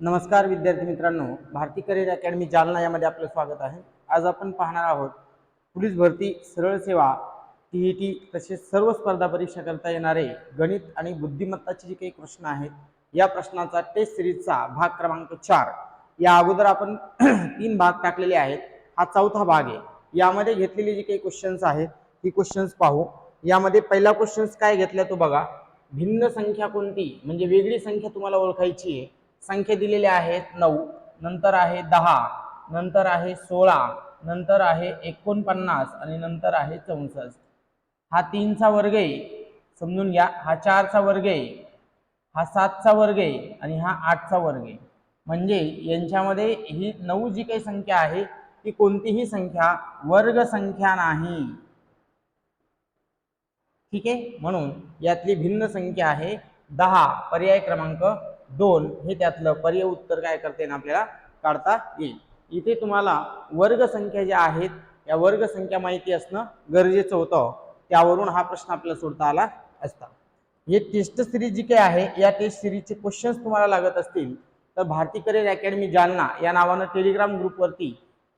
नमस्कार विद्यार्थी मित्रांनो भारती करिअर अकॅडमी जालना यामध्ये आपलं स्वागत आहे. आज आपण पाहणार आहोत पोलीस भरती सरळ सेवा टी ई टी तसेच सर्व स्पर्धा परीक्षा करता येणारे गणित आणि बुद्धिमत्ताचे जे काही प्रश्न आहेत या प्रश्नाचा टेस्ट सिरीजचा भाग क्रमांक चार. या अगोदर आपण तीन भाग टाकलेले आहेत. हा चौथा भाग आहे. यामध्ये घेतलेले जे काही क्वेश्चन्स आहेत ती क्वेश्चन्स पाहू. यामध्ये पहिला क्वेश्चन्स काय घेतला तो बघा. भिन्न संख्या कोणती? म्हणजे वेगळी संख्या तुम्हाला ओळखायची आहे. संख्या दिलेल्या आहेत नऊ. नंतर आहे दहा. नंतर आहे सोळा. नंतर आहे एकोणपन्नास आणि नंतर आहे चौसष्ट. हा तीनचा वर्ग आहे. समजून घ्या. हा चारचा वर्ग आहे. हा सातचा वर्ग आहे आणि हा आठचा वर्ग आहे. म्हणजे यांच्यामध्ये ही नऊ जी काही संख्या आहे ती कोणतीही संख्या वर्ग संख्या नाही. ठीक आहे? म्हणून यातली भिन्न संख्या आहे दहा. पर्याय क्रमांक दोन हे त्यातलं पर्याय उत्तर काय करता येईल आपल्याला काढता येईल. इथे तुम्हाला वर्गसंख्या ज्या आहेत या वर्गसंख्या माहिती असणं गरजेचं होतं. त्यावरून हा प्रश्न आपल्याला सोडता आला असता. हे टेस्ट सिरीज जी काही आहे या टेस्ट सिरीजचे क्वेश्चन्स तुम्हाला लागत असतील तर भारती करिअर अकॅडमी जालना या नावानं टेलिग्राम ग्रुपवरती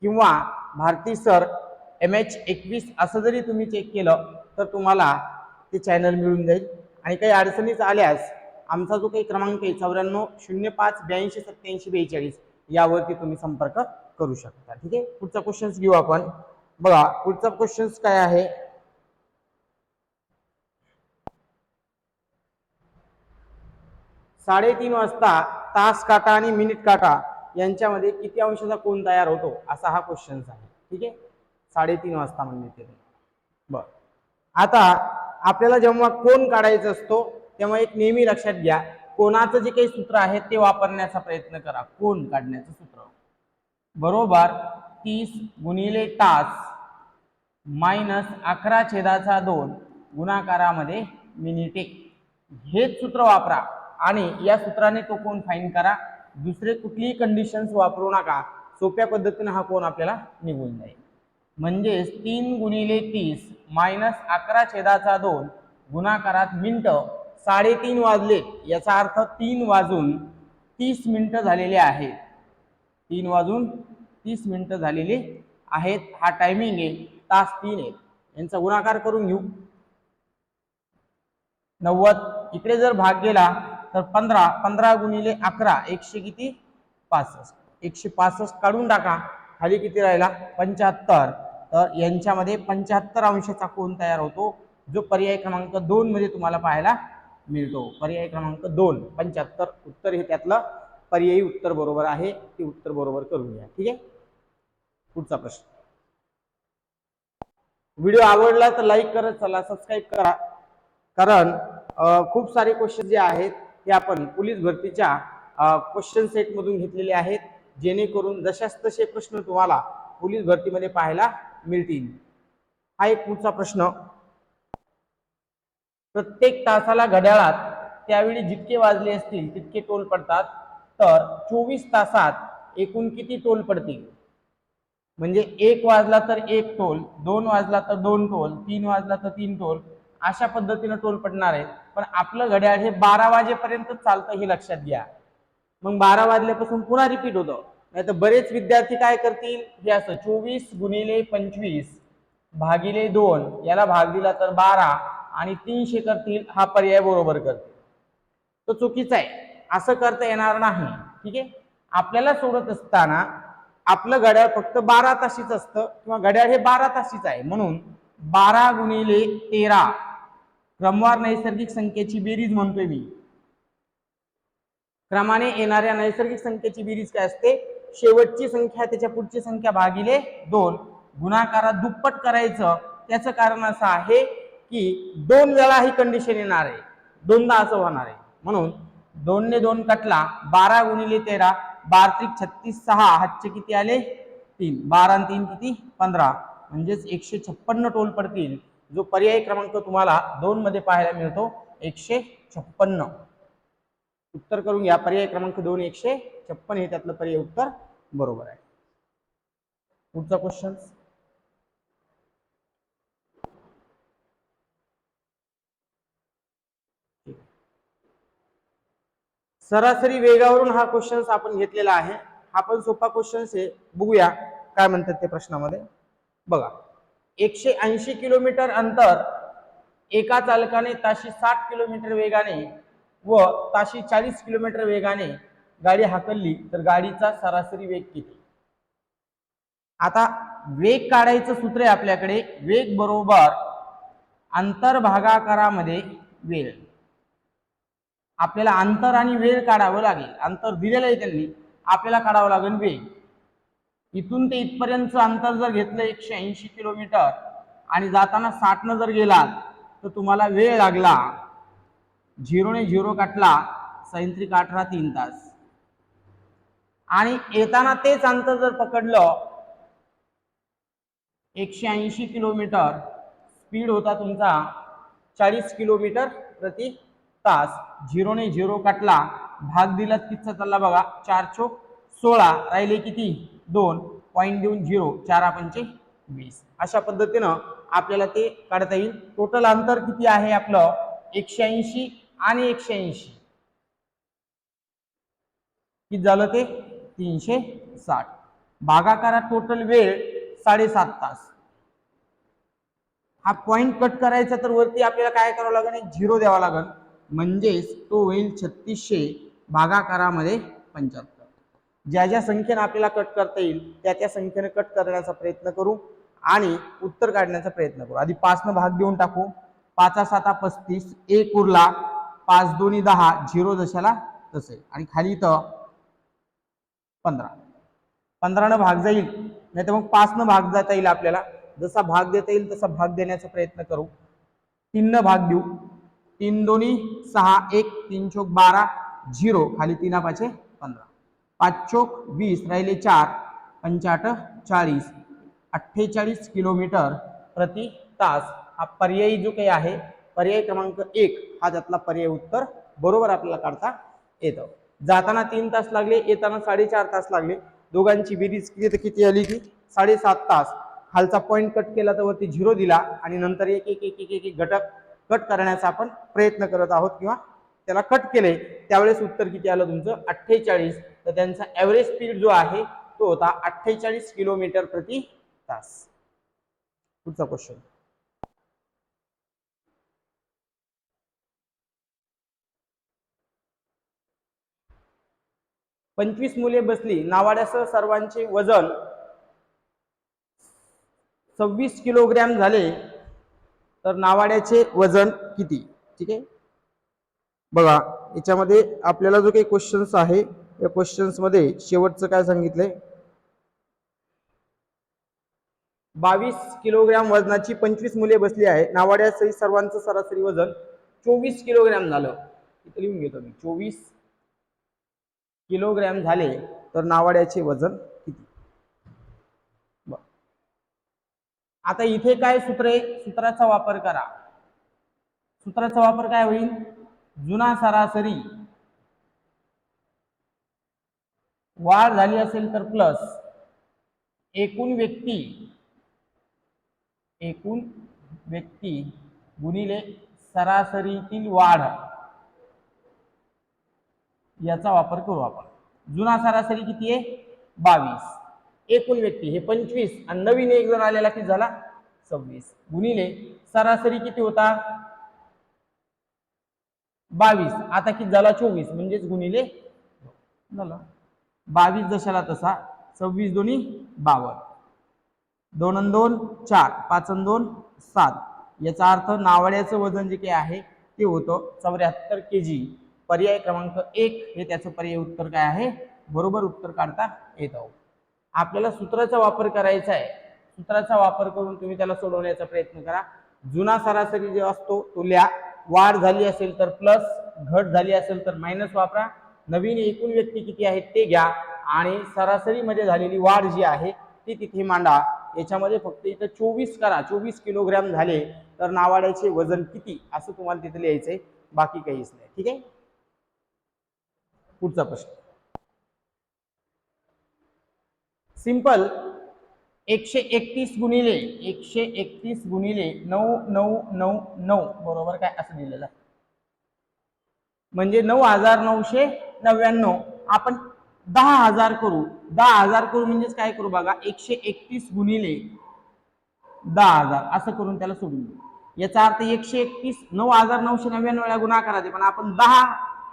किंवा भारती सर एम एच एकवीस असं जरी तुम्ही चेक केलं तर तुम्हाला ते चॅनल मिळून जाईल. आणि काही अडचणीच आल्यास आमचा जो काही क्रमांक आहे चौऱ्याण्णव शून्य पाच ब्याऐंशी सत्याऐंशी बेचाळीस यावरती तुम्ही संपर्क करू शकता. ठीक आहे? पुढचा क्वेश्चन्स घेऊ आपण. बघा पुढचा क्वेश्चन्स काय आहे? साडेतीन वाजता तास काटा आणि मिनिट काटा यांच्यामध्ये किती अंशाचा कोण तयार होतो? असा हा क्वेश्चन आहे. ठीक आहे? साडेतीन वाजता म्हणजे ते. बर. आता आपल्याला जेव्हा कोण काढायचा असतो त्यामुळे एक नेहमी लक्षात घ्या कोणाचं जे काही सूत्र आहे ते वापरण्याचा प्रयत्न करा. कोण? काढण्याचं सूत्र. बरोबर? तीस गुणिले तास मायनस अकरा छेदाचा दोन गुणाकारामध्ये मिनिटे. हेच सूत्र वापरा आणि या सूत्राने तो कोण फाईन करा? दुसरे कुठलीही कंडिशन्स वापरू नका. सोप्या पद्धतीने हा कोण आपल्याला निघून जाईल. म्हणजेच तीन गुणिले तीस मायनस अकरा छेदाचा दोन गुणाकारात मिनटं साडेतीन वाजले. याचा अर्थ तीन वाजून तीस मिनिटं झालेले आहेत. तीन वाजून तीस मिनिटं झालेली आहेत. हा टायमिंग आहे. तास तीन आहे यांचा गुणाकार करून घेऊ. नव्वद. इकडे जर भाग गेला तर पंधरा. पंधरा गुणिले अकरा. एकशे किती? पासष्ट. एकशे पासष्ट काढून टाका. खाली किती राहिला? पंच्याहत्तर. तर यांच्यामध्ये पंच्याहत्तर अंशाचा कोण तयार होतो. जो पर्याय क्रमांक दोन मध्ये तुम्हाला पाहायला मिळतो. पर्याय क्रमांक दोन पंच्याहत्तर. उत्तर हे त्यातलं पर्यायी उत्तर बरोबर आहे ते उत्तर बरोबर करून घ्या ठीक आहे? पुढचा प्रश्न. व्हिडिओ आवडला तर लाईक करत चला सबस्क्राईब करा. कारण खूप सारे क्वेश्चन जे आहेत ते आपण पोलीस भरतीच्या क्वेश्चन सेटमधून घेतलेले आहेत. जेणेकरून जशाच तसे प्रश्न तुम्हाला पोलीस भरतीमध्ये पाहायला मिळतील. हा एक पुढचा प्रश्न. प्रत्येक तासाला घड्याळात त्यावेळी जितके वाजले असतील तितके टोल पडतात. तर चोवीस तासात एकूण किती टोल पडतील? म्हणजे एक वाजला तर एक टोल दोन वाजला तर दोन टोल तीन वाजला तर तीन टोल अशा पद्धतीनं टोल पडणार आहे पण आपलं घड्याळ हे बारा वाजेपर्यंत चालतं हे लक्षात घ्या. मग बारा वाजल्यापासून पुन्हा रिपीट होतं. नाही तर बरेच विद्यार्थी काय करतील? हे असं चोवीस गुणिले पंचवीस भागिले दोन याला भाग दिला तर बारा. आणि तीनशे करतील हा पर्याय बरोबर करतील. तो चुकीचा आहे. असं करता येणार नाही. ठीक आहे? आपल्याला सोडत असताना आपलं घड्याळ फक्त बारा ताशीच असतं किंवा घड्याळ हे बारा ताशीच आहे. म्हणून बारा गुणिले तेरा. क्रमवार नैसर्गिक संख्येची बेरीज म्हणतोय मी. क्रमाने येणाऱ्या नैसर्गिक संख्येची बेरीज काय असते? शेवटची संख्या त्याच्या पुढची संख्या भागिले दोन. गुणाकारात दुप्पट करायचं त्याचं कारण असं आहे की दोन वेळा ही कंडिशन येणार आहे. दोनदा असं होणार आहे. म्हणून दोनने दोन कटला बारा गुणिले तेरा बार त्रिक छत्तीस सहा हातचे किती आले? तीन. बारा आणि तीन किती? पंधरा. म्हणजेच एकशे छप्पन्न टोल पडतील. जो पर्याय क्रमांक तुम्हाला दोन मध्ये पाहायला मिळतो एकशे छप्पन्न. उत्तर करून घ्या पर्याय क्रमांक दोन एकशे छप्पन हे त्यातलं पर्याय उत्तर बरोबर आहे. पुढचा क्वेश्चन सरासरी वेगावरून हा क्वेश्चन्स आपण घेतलेला आहे. हा पण सोपा क्वेश्चन्स आहे. बघूया काय म्हणतात ते प्रश्नामध्ये. बघा. एकशे ऐंशी किलोमीटर अंतर एका चालकाने ताशी साठ किलोमीटर वेगाने व ताशी चाळीस किलोमीटर वेगाने गाडी हाकलली तर गाडीचा सरासरी वेग किती? आता वेग काढायचं सूत्र आहे आपल्याकडे. वेग बरोबर अंतर भागाकारामध्ये वेळ. आपल्याला अंतर आणि वेळ काढावं लागेल. अंतर दिलेलं आहे त्यांनी. आपल्याला काढावं लागेल वेळ. इथून ते इथपर्यंतचं अंतर जर घेतलं एकशे ऐंशी किलोमीटर आणि जाताना साठनं जर गेला तर तुम्हाला वेळ लागला. झिरोने झिरो काटला सैंत्रिक अठरा तीन तास. आणि येताना तेच अंतर जर पकडलं एकशे ऐंशी किलोमीटर स्पीड होता तुमचा चाळीस किलोमीटर प्रति तास झिरोने झिरो कटला. भाग दिला कितचा चालला बघा? चार चोक सोळा. राहिले किती? दोन. पॉईंट देऊन झिरो. चार पंचे वीस. अशा पद्धतीनं आपल्याला ते काढता येईल. टोटल अंतर किती आहे आपलं? एकशे ऐंशी आणि एकशे ऐंशी. किती झालं ते? तीनशे साठ. भागाकारा टोटल वेळ साडेसात तास. हा पॉइंट कट करायचा तर वरती आपल्याला काय करावं लागेल? झिरो द्यावा लागेल. म्हणजेच तो होईल छत्तीसशे भागाकारामध्ये पंच्याहत्तर. ज्या ज्या संख्येनं आपल्याला कट करता येईल त्या त्या संख्येनं कट करण्याचा प्रयत्न करू आणि उत्तर काढण्याचा प्रयत्न करू. आधी पाचनं भाग देऊन टाकू. पाचा साता पस्तीस एक उरला. पाच दोन्ही दहा झिरो जशाला तसे. आणि खाली इथं पंधरा. पंधरानं भाग जाईल. नाही तर मग पाचनं भाग जाता येईल आपल्याला. जसा भाग देता येईल तसा भाग देण्याचा प्रयत्न करू. तीननं भाग देऊ. तीन दोन्ही सहा एक तीन चोक बारा झिरो खाली तीना पाचे पंधरा. पाच चोक वीस राहिले चार पंचाट चाळीस. अठ्ठेचाळीस किलोमीटर प्रति तास हा पर्यायी जो काही आहे पर्याय क्रमांक एक हा त्यातला पर्याय उत्तर बरोबर आपल्याला काढता येतं. जाताना तीन तास लागले येताना साडेचार तास लागले. दोघांची बेरीज किती तर किती आली ती साडेसात तास. खालचा पॉईंट कट केला तर वरती झिरो दिला आणि नंतर एक एक एक एक एक घटक कट करण्याचा आपण प्रयत्न करत आहोत किंवा त्याला कट केले त्यावेळेस उत्तर किती आलं तुमचं? अठ्ठेचाळीस. तर त्यांचा ॲव्हरेज स्पीड जो आहे तो होता अठ्ठेचाळीस किलोमीटर प्रति तास. पुढचा क्वेश्चन पंचवीस मुले बसली नावाड्यासह सर्वांचे वजन सव्वीस किलोग्रॅम झाले. तर नावाड्याचे वजन किती? ठीक आहे? बघा याच्यामध्ये आपल्याला जो काही क्वेश्चन्स आहे या क्वेश्चन्समध्ये शेवटचं काय सांगितलंय? बावीस किलोग्रॅम वजनाची पंचवीस मुले बसली आहे. नावाड्यासही सर्वांचं सरासरी वजन चोवीस किलोग्रॅम झालं. इथं लिहून घेतो मी. चोवीस किलोग्रॅम झाले तर नावाड्याचे वजन किती बर आता इथे काय सूत्रे सूत्राचा वापर करा. सूत्राचा वापर काय होईल? जुना सरासरी. वाढ झाली असेल तर प्लस एकूण व्यक्ती एकूण व्यक्ती गुणिले सरासरीतील वाढ. याचा वापर करू आपण. जुना सरासरी किती आहे? बावीस. एकूण व्यक्ती हे पंचवीस आणि नवीन एक जण आलेला किती झाला? सव्वीस. गुणिले सरासरी किती होता? बावीस. आता किती झाला? चोवीस. म्हणजेच गुणिले झाला. बावीस जशाला तसा. सव्वीस दोन्ही बावन्न दोन अन दोन चार. पाच अन दोन सात. याचा अर्थ नावड्याचं वजन जे काही आहे ते होतं चौऱ्याहत्तर के जी पर्याय क्रमांक एक हे त्याचं पर्याय उत्तर काय आहे? बरोबर उत्तर काढता येतं आपल्याला सूत्राचा वापर करायचा आहे. सूत्राचा वापर करून तुम्ही त्याला सोडवण्याचा प्रयत्न करा. जुना सरासरी जो असतो तो लिहा वाढ झाली असेल तर प्लस घट झाली असेल तर मायनस वापरा. नवीन एकूण व्यक्ती किती आहेत ते घ्या. आणि सरासरीमध्ये झालेली वाढ जी आहे ती तिथे मांडा. याच्यामध्ये फक्त इथं चोवीस करा. चोवीस किलोग्रॅम झाले तर नावाड्याचे वजन किती? असं तुम्हाला तिथे लिहायचंय. बाकी काहीच नाही. ठीक आहे? पुढचा प्रश्न. सिंपल. एकशे एकतीस गुणिले एकशे एकतीस गुणिले नऊ नऊ नऊ नऊ. बरोबर काय? असं दिलेलं. आहे म्हणजे नऊ हजार नऊशे नव्याण्णव. आपण दहा हजार करू. दहा हजार करू म्हणजेच काय करू बघा? एकशे एकतीस गुणिले दहा हजार. असं करून त्याला सोडून देऊ. याचा अर्थ एकशे एकतीस नऊ हजार नऊशे नव्याण्णव वेळा गुणाकार आहे पण आपण दहा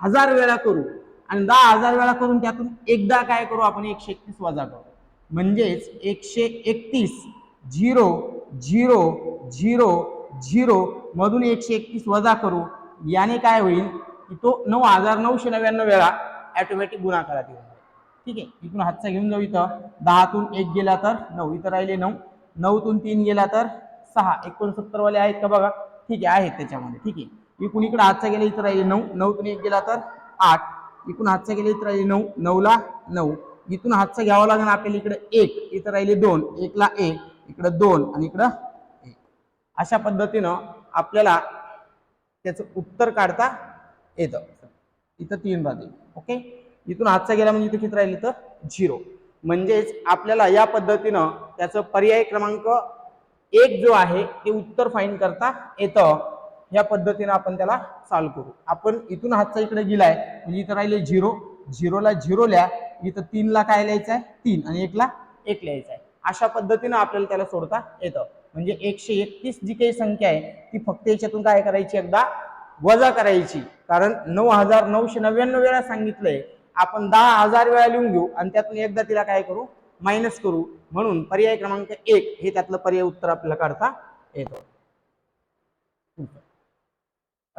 हजार वेळा करू. आणि दहा हजार वेळा करून त्यातून एकदा काय करू? आपण एकशे एकतीस वजा करू. म्हणजेच एकशे एकतीस झिरो झिरो झिरो झिरो मधून एकशे एकतीस वजा करू. याने काय होईल की तो नऊ हजार नऊशे नव्याण्णव वेळा ॲटोमॅटिक गुणाकारात येऊन ठीक आहे? इथून हातचा घेऊन जाऊ इथं. दहातून एक गेला तर नऊ. इथं राहिले नऊ. नऊतून तीन गेला तर सहा. एकोणसत्तरवाले आहेत का बघा? ठीक आहे आहेत त्याच्यामध्ये. ठीक आहे? इकडून इकडे हातचा गेला इथं राहिले नऊ. नऊतून एक गेला तर आठ. इकडून हातचा गेला इथं राहिले नऊ. नऊला नऊ. इथून हातचा घ्यावा लागेल आपल्याला इकडे एक इथं राहिले दोन एकला एक इकडं दोन आणि इकडं एक. अशा पद्धतीनं आपल्याला त्याचं उत्तर काढता येतं. इथं तीन राहते ओके? इथून हातचा गेला म्हणजे इथं किती राहिले तर? झिरो. म्हणजेच आपल्याला या पद्धतीनं त्याचं पर्याय क्रमांक एक जो आहे ते उत्तर फाईन करता येतं. या पद्धतीनं आपण त्याला सॉल्व करू. आपण इथून हातचा इकडे गेलाय म्हणजे इथं राहिले झिरो. झिरोला झिरोल्या इथं तीनला काय लिहायचं आहे? तीन आणि एकला एक लिहायचं आहे. अशा पद्धतीनं आपल्याला त्याला सोडता येतं. म्हणजे एकशे एकतीस जी काही संख्या आहे ती फक्त याच्यातून काय करायची एकदा? वजा करायची. कारण नऊ हजार नऊशे नव्याण्णव वेळा सांगितलंय आपण दहा हजार वेळा लिहून घेऊ आणि त्यातून एकदा तिला काय करू? मायनस करू. म्हणून पर्याय क्रमांक एक हे त्यातलं पर्याय उत्तर आपल्याला काढता येतं.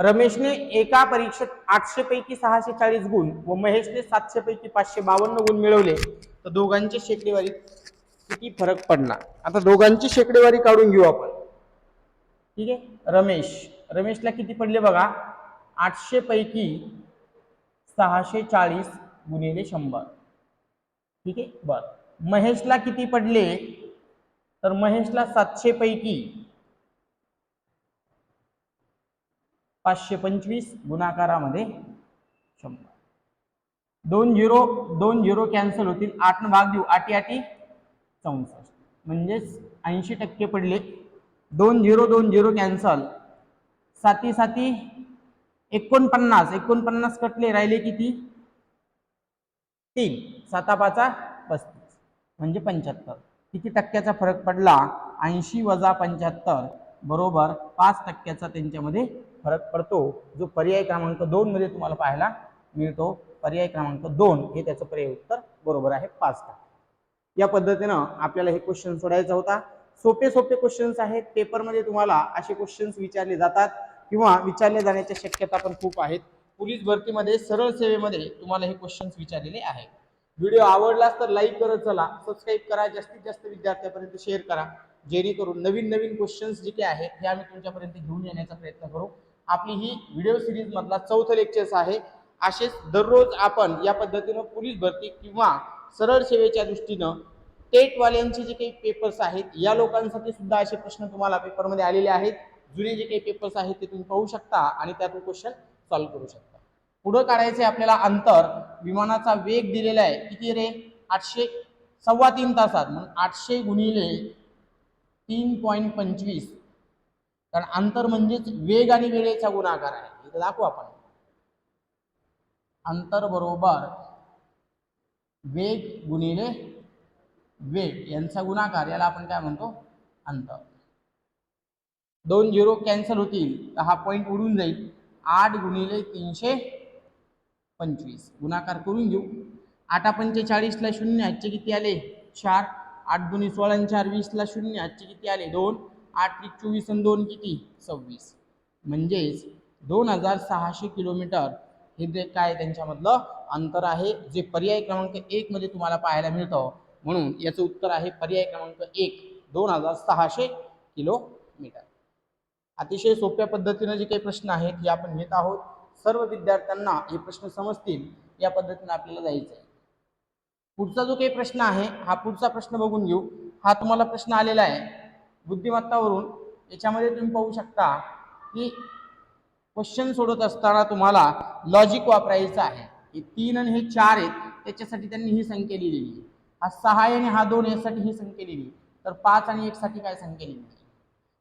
रमेशने एका परीक्षेत आठशे पैकी सहाशे चाळीस गुण व महेशने सातशे पैकी पाचशे बावन्न गुण मिळवले. तर दोघांची शेकडेवारी किती फरक पडला आता दोघांची शेकडेवारी काढून घेऊ आपण. ठीक आहे? रमेश. रमेशला किती पडले बघा? आठशे पैकी सहाशे चाळीस गुणिले शंभर. ठीक आहे? बर. महेशला किती पडले? तर महेशला सातशे पैकी पाचशे पंचवीस गुणाकारामध्ये शंभर. दोन झिरो दोन झिरो कॅन्सल होतील. आठ न भाग देऊ. आठी आठी चौसष्ट. म्हणजेच ऐंशी टक्के पडले. दोन झिरो दोन झिरो कॅन्सल. साती साती एकोणपन्नास. एकोणपन्नास कटले. राहिले किती? तीन. साता पाचा पस्तीस. म्हणजे पंच्याहत्तर. किती टक्क्याचा फरक पडला? ऐंशी वजा पंच्याहत्तर. बरोबर. पाच टक्क्याचा त्यांच्यामध्ये फरक पडतो. जो पर्याय क्रमांक दोन मध्ये तुम्हाला पाहायला मिळतो. पर्याय क्रमांक दोन हे त्याचं पर्याय उत्तर बरोबर आहे पाच टक्के. या पद्धतीनं आपल्याला हे क्वेश्चन सोडायचा होता. सोपे सोपे क्वेश्चन्स आहेत. पेपरमध्ये तुम्हाला असे क्वेश्चन्स विचारले जातात किंवा विचारले जाण्याच्या शक्यता पण खूप आहेत. पोलीस भरतीमध्ये सरळ सेवेमध्ये तुम्हाला हे क्वेश्चन्स विचारलेले आहेत. व्हिडिओ आवडलास तर लाईक करत चला. सबस्क्राईब करा. जास्तीत जास्त विद्यार्थ्यांपर्यंत शेअर करा. जेणेकरून नवीन नवीन क्वेश्चन्स जे काही आहेत हे आम्ही तुमच्यापर्यंत घेऊन येण्याचा प्रयत्न करू. आपली ही व्हिडिओ सिरीज मधला चौथं लेक्चर्स आहे. असेच दररोज आपण या पद्धतीनं पोलीस भरती किंवा सरळ सेवेच्या दृष्टीनं टेटवाल्यांचे जे काही पेपर्स आहेत या लोकांसाठी सुद्धा असे प्रश्न तुम्हाला पेपरमध्ये आलेले आहेत. जुने जे काही पेपर्स आहेत ते तुम्ही पाहू शकता आणि त्यातून क्वेश्चन सॉल्व्ह करू शकता. पुढं काढायचे आपल्याला अंतर. विमानाचा वेग दिलेला आहे. किती रे? आठशे सव्वा तीन तासात. म्हणून आठशे गुणिले तीन पॉईंट पंचवीस. कारण अंतर म्हणजेच वेग आणि वेळेचा गुणाकार आहे. इथं दाखवू आपण. अंतर बरोबर वेग गुणिले वेग यांचा गुणाकार याला आपण काय म्हणतो? अंतर. दोन झिरो कॅन्सल होतील तर हा पॉईंट उडून जाईल. आठ गुणिले तीनशे पंचवीस. गुणाकार करून घेऊ. आठा पंचेचाळीसला शून्य आजचे किती आले? चार. आठ दोन्ही सोळा चार वीसला शून्य आजचे किती आले? दोन. आठ एक चोवीस आणि दोन किती? सव्वीस. म्हणजेच दोन हजार सहाशे किलोमीटर हे जे काय त्यांच्यामधलं अंतर आहे जे पर्याय क्रमांक एक मध्ये तुम्हाला पाहायला मिळतं. म्हणून याचं उत्तर आहे पर्याय क्रमांक एक दोन हजार सहाशे किलोमीटर. अतिशय सोप्या पद्धतीनं जे काही प्रश्न आहेत हे आपण घेत आहोत. सर्व विद्यार्थ्यांना हे प्रश्न समजतील या पद्धतीनं आपल्याला जायचं आहे पुढचा जो काही प्रश्न आहे हा पुढचा प्रश्न बघून घेऊ. हा तुम्हाला प्रश्न आलेला आहे. बुद्धिमत्तावरून याच्यामध्ये तुम्ही पाहू शकता की क्वेश्चन सोडत असताना तुम्हाला लॉजिक वापरायचं आहे. हे तीन आणि हे चार आहेत त्याच्यासाठी त्यांनी ही संख्या लिहिलेली आहे. हा सहा आणि हा दोन यासाठी ही संख्या लिहिली तर पाच आणि एकसाठी काय संख्या लिहिली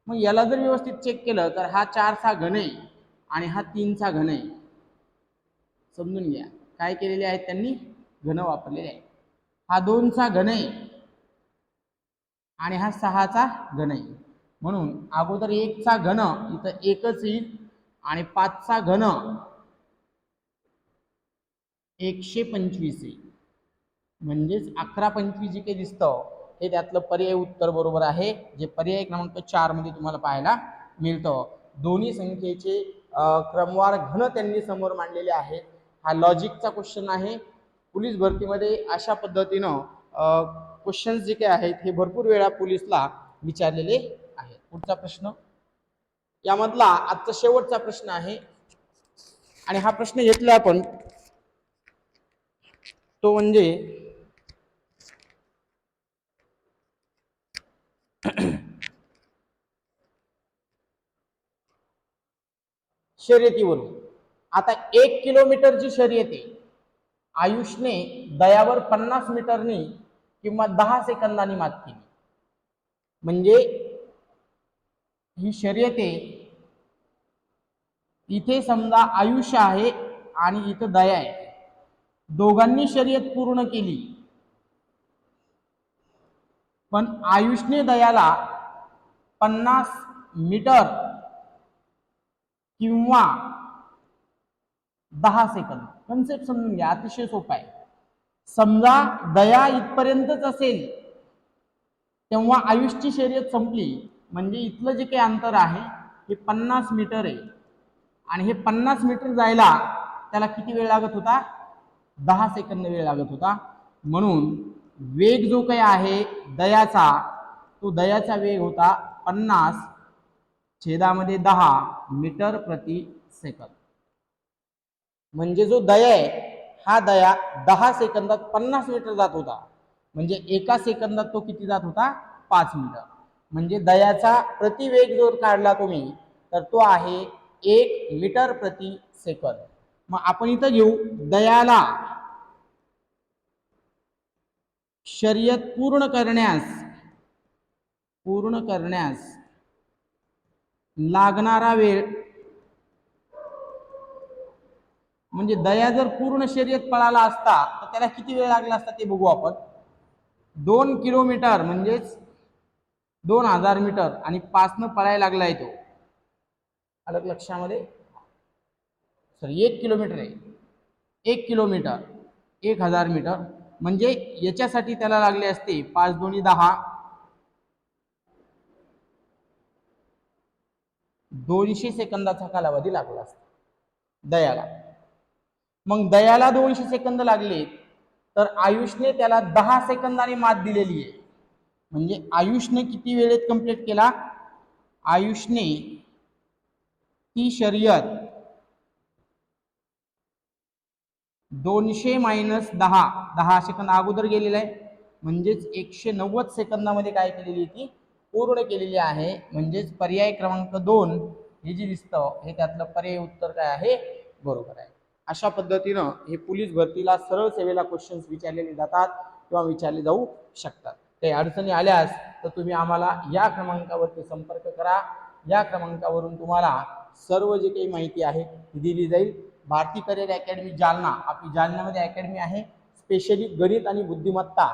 मग याला जर व्यवस्थित चेक केलं तर हा चारचा घन आहे आणि हा तीनचा घन आहे. समजून घ्या. काय केलेले आहेत त्यांनी? घन वापरलेले आहे हा दोनचा घन आहे आणि हा सहाचा घन येईल म्हणून अगोदर एकचा घन इथं एकच येईल आणि पाचचा घन एकशे पंचवीस येईल. म्हणजेच अकरा पंचवीस जे काही दिसतं हे त्यातलं पर्याय उत्तर बरोबर आहे. जे पर्याय क्रमांक चारमध्ये तुम्हाला पाहायला मिळतं. दोन्ही संख्येचे क्रमवार घन त्यांनी समोर मांडलेले आहेत. हा लॉजिकचा क्वेश्चन आहे. पोलीस भरतीमध्ये अशा पद्धतीनं क्वेश्चन्स जे काही आहेत हे भरपूर वेळा पोलीसला विचारलेले आहेत. पुढचा प्रश्न. यामधला आजचा शेवटचा प्रश्न आहे. आणि हा प्रश्न घेतला आपण तो म्हणजे शर्यतीवरून. आता एक किलोमीटरची शर्यती आयुषने दयावर पन्नास मीटरनी किंवा दहा सेकंदांनी मात केली. म्हणजे ही शर्यत आहे इथे समजा आयुष्य आहे आणि इथं दया आहे. दोघांनी शर्यत पूर्ण केली. पण आयुषने दयाला पन्नास मीटर किंवा दहा सेकंद. कन्सेप्ट समजून घ्या अतिशय सोपा आहे. समजा दया इथपर्यंतच असेल तेव्हा आयुषची शर्यत संपली. म्हणजे इथलं जे काही अंतर आहे हे पन्नास मीटर आहे. आणि हे पन्नास मीटर जायला त्याला किती वेळ लागत होता? दहा सेकंद वेळ लागत होता. म्हणून वेग जो काही आहे दयाचा तो दयाचा वेग होता पन्नास छेदामध्ये दहा मीटर प्रति सेकंद. म्हणजे जो दया आहे हा दया दहा सेकंदात पन्नास मीटर जात होता. म्हणजे एका सेकंदात तो किती जात होता? पाच मीटर. म्हणजे दयाचा प्रतिवेग जर काढला तुम्ही तर तो आहे एक मीटर प्रति सेकंद. मग आपण इथं घेऊ. दयाला शर्यत पूर्ण करण्यास पूर्ण करण्यास लागणारा वेळ म्हणजे दया जर पूर्ण शर्यत पळाला असता तर त्याला किती वेळ लागला असता ते बघू आपण. दोन किलोमीटर म्हणजेच दोन हजार मीटर आणि पाचनं पळायला लागलाय तो. अलग लक्षामध्ये. सॉरी एक किलोमीटर आहे. एक किलोमीटर एक हजार मीटर. म्हणजे याच्यासाठी त्याला लागले असते पाच दोन्ही दहा. दोनशे सेकंदाचा कालावधी लागला असता. दयाला. मग दयाला दोनशे सेकंद लागले तर आयुषने त्याला दहा सेकंदाने मात दिलेली आहे. म्हणजे आयुषने किती वेळेत कंप्लीट केला? आयुषने ती शर्यत दोनशे मायनस दहा दहा सेकंद अगोदर गेलेला आहे. म्हणजेच एकशे नव्वद सेकंदामध्ये काय केलेली ती? पूर्ण केलेली आहे. म्हणजेच पर्याय क्रमांक दोन हे जे दिसतं हे त्यातलं पर्याय उत्तर काय आहे? बरोबर आहे. अशा पद्धतीनं हे पोलीस भरतीला सरळ सेवेला क्वेश्चन्स विचारलेले जातात किंवा विचारले जाऊ शकतात. काही अडचणी आल्यास तर तुम्ही आम्हाला या क्रमांकावरती संपर्क करा. या क्रमांकावरून तुम्हाला सर्व जे काही माहिती आहे ती दिली जाईल. भारती करिअर अकॅडमी जालना आपली जालन्यामध्ये अकॅडमी आहे. स्पेशली गणित आणि बुद्धिमत्ता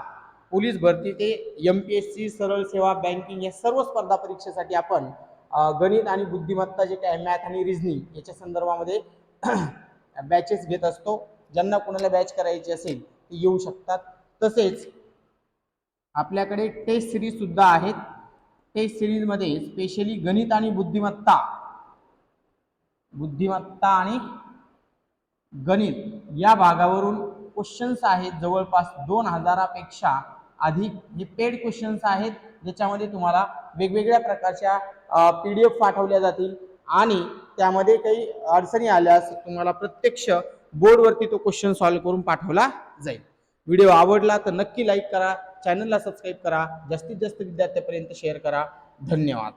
पोलीस भरती ते एम पी एस सी सरळ सेवा बँकिंग या सर्व स्पर्धा परीक्षेसाठी आपण गणित आणि बुद्धिमत्ता जे काय मॅथ आणि रिझनिंग याच्या संदर्भामध्ये बॅचेस घेत असतो. ज्यांना कोणाला बॅच करायची असेल ते येऊ शकतात. तसेच आपल्याकडे टेस्ट सिरीजसुद्धा आहेत. टेस्ट सिरीजमध्ये स्पेशली गणित आणि बुद्धिमत्ता. बुद्धिमत्ता आणि गणित या भागावरून क्वेश्चन्स आहेत. जवळपास दोन हजारापेक्षा अधिक हे पेड क्वेश्चन्स आहेत. ज्याच्यामध्ये तुम्हाला वेगवेगळ्या प्रकारच्या पी डी एफ पाठवल्या जातील. आणि त्यामध्ये काही अडचणी आल्यास तुम्हाला प्रत्यक्ष बोर्डवरती तो क्वेश्चन सॉल्व्ह करून पाठवला जाईल. व्हिडिओ आवडला तर नक्की लाईक करा चॅनलला सबस्क्राईब करा जास्तीत जास्त विद्यार्थ्यापर्यंत शेअर करा. धन्यवाद.